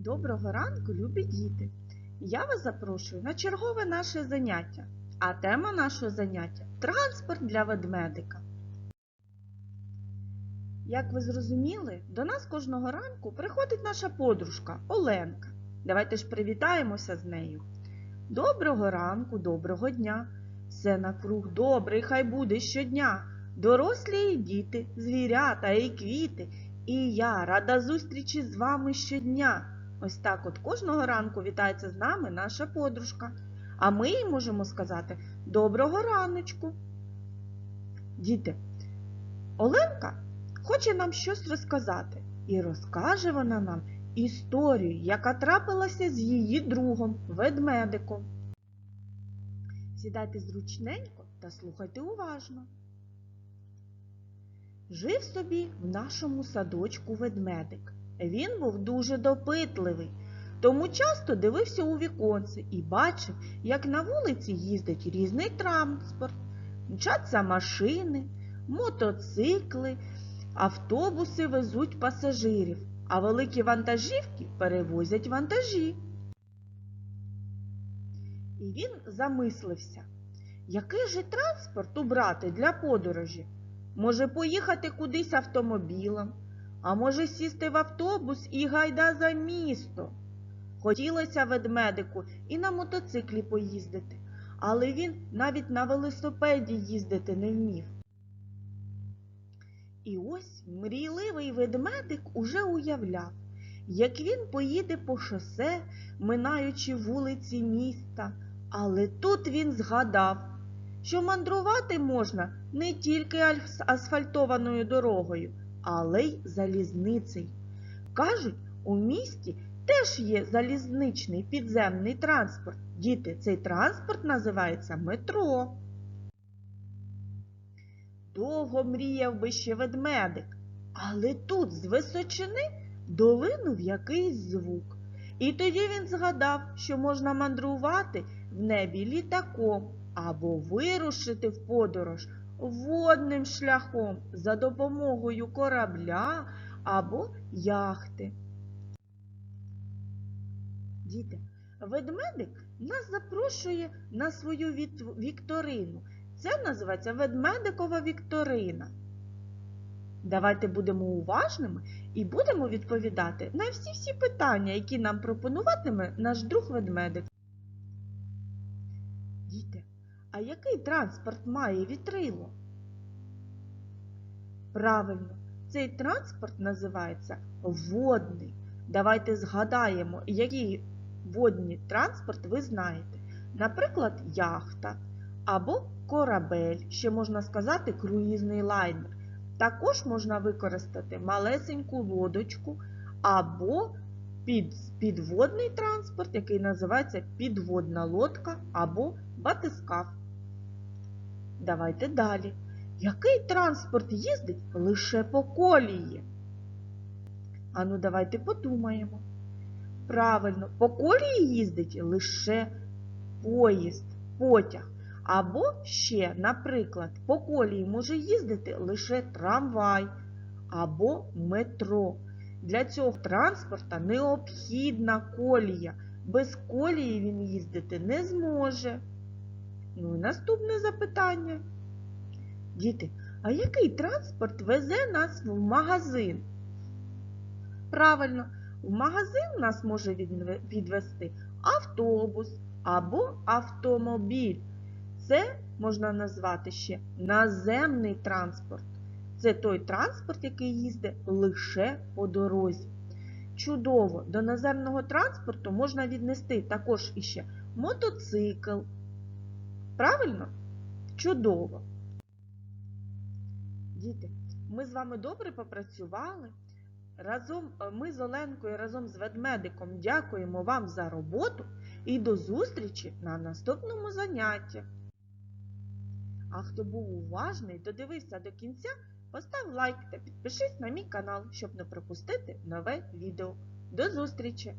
Доброго ранку, любі діти! Я вас запрошую на чергове наше заняття. А тема нашого заняття транспорт для ведмедика. Як ви зрозуміли, до нас кожного ранку приходить наша подружка Оленка. Давайте ж привітаємося з нею. Доброго ранку, доброго дня! Все навкруг добре, і хай буде щодня. Дорослі і діти, звірята і квіти. І я рада зустрічі з вами щодня. Ось так от кожного ранку вітається з нами наша подружка. А ми їй можемо сказати доброго раночку. Діти, Оленка хоче нам щось розказати. І розкаже вона нам історію, яка трапилася з її другом, ведмедиком. Сідайте зручненько та слухайте уважно. Жив собі в нашому садочку ведмедик. Він був дуже допитливий, тому часто дивився у віконце і бачив, як на вулиці їздить різний транспорт, мчаться машини, мотоцикли, автобуси везуть пасажирів, а великі вантажівки перевозять вантажі. І він замислився, який же транспорт убрати для подорожі? Може поїхати кудись автомобілем, а може сісти в автобус і гайда за місто. Хотілося ведмедику і на мотоциклі поїздити, але він навіть на велосипеді їздити не вмів. І ось мрійливий ведмедик уже уявляв, як він поїде по шосе, минаючи вулиці міста, але тут він згадав, що мандрувати можна не тільки асфальтованою дорогою, але й залізницею. Кажуть, у місті теж є залізничний підземний транспорт. Діти, цей транспорт називається метро. Довго мріяв би ще ведмедик, але тут з височини долинув якийсь звук. І тоді він згадав, що можна мандрувати в небі літаком або вирушити в подорож водним шляхом за допомогою корабля або яхти. Діти, ведмедик нас запрошує на свою вікторину. Це називається ведмедикова вікторина. Давайте будемо уважними і будемо відповідати на всі-всі питання, які нам пропонуватиме наш друг ведмедик. Діти, а який транспорт має вітрило? Правильно, цей транспорт називається водний. Давайте згадаємо, який водний транспорт ви знаєте. Наприклад, яхта або корабель, ще можна сказати круїзний лайнер. Також можна використати малесеньку лодочку або під, підводний транспорт, який називається підводна лодка або батискаф. Давайте далі. Який транспорт їздить лише по колії? Ану, давайте подумаємо. Правильно, по колії їздить лише поїзд, потяг. Або ще, наприклад, по колії може їздити лише трамвай або метро. Для цього транспорта необхідна колія. Без колії він їздити не зможе. Ну і наступне запитання. Діти, а який транспорт везе нас в магазин? Правильно, в магазин нас може відве- підвести автобус або автомобіль. Це можна назвати ще наземний транспорт. Це той транспорт, який їздить лише по дорозі. Чудово! До наземного транспорту можна віднести також іще мотоцикл. Правильно? Чудово! Діти, ми з вами добре попрацювали. Разом ми з Оленкою разом з ведмедиком дякуємо вам за роботу і до зустрічі на наступному занятті. А хто був уважний, додивився до кінця, постав лайк та підпишись на мій канал, щоб не пропустити нове відео. До зустрічі!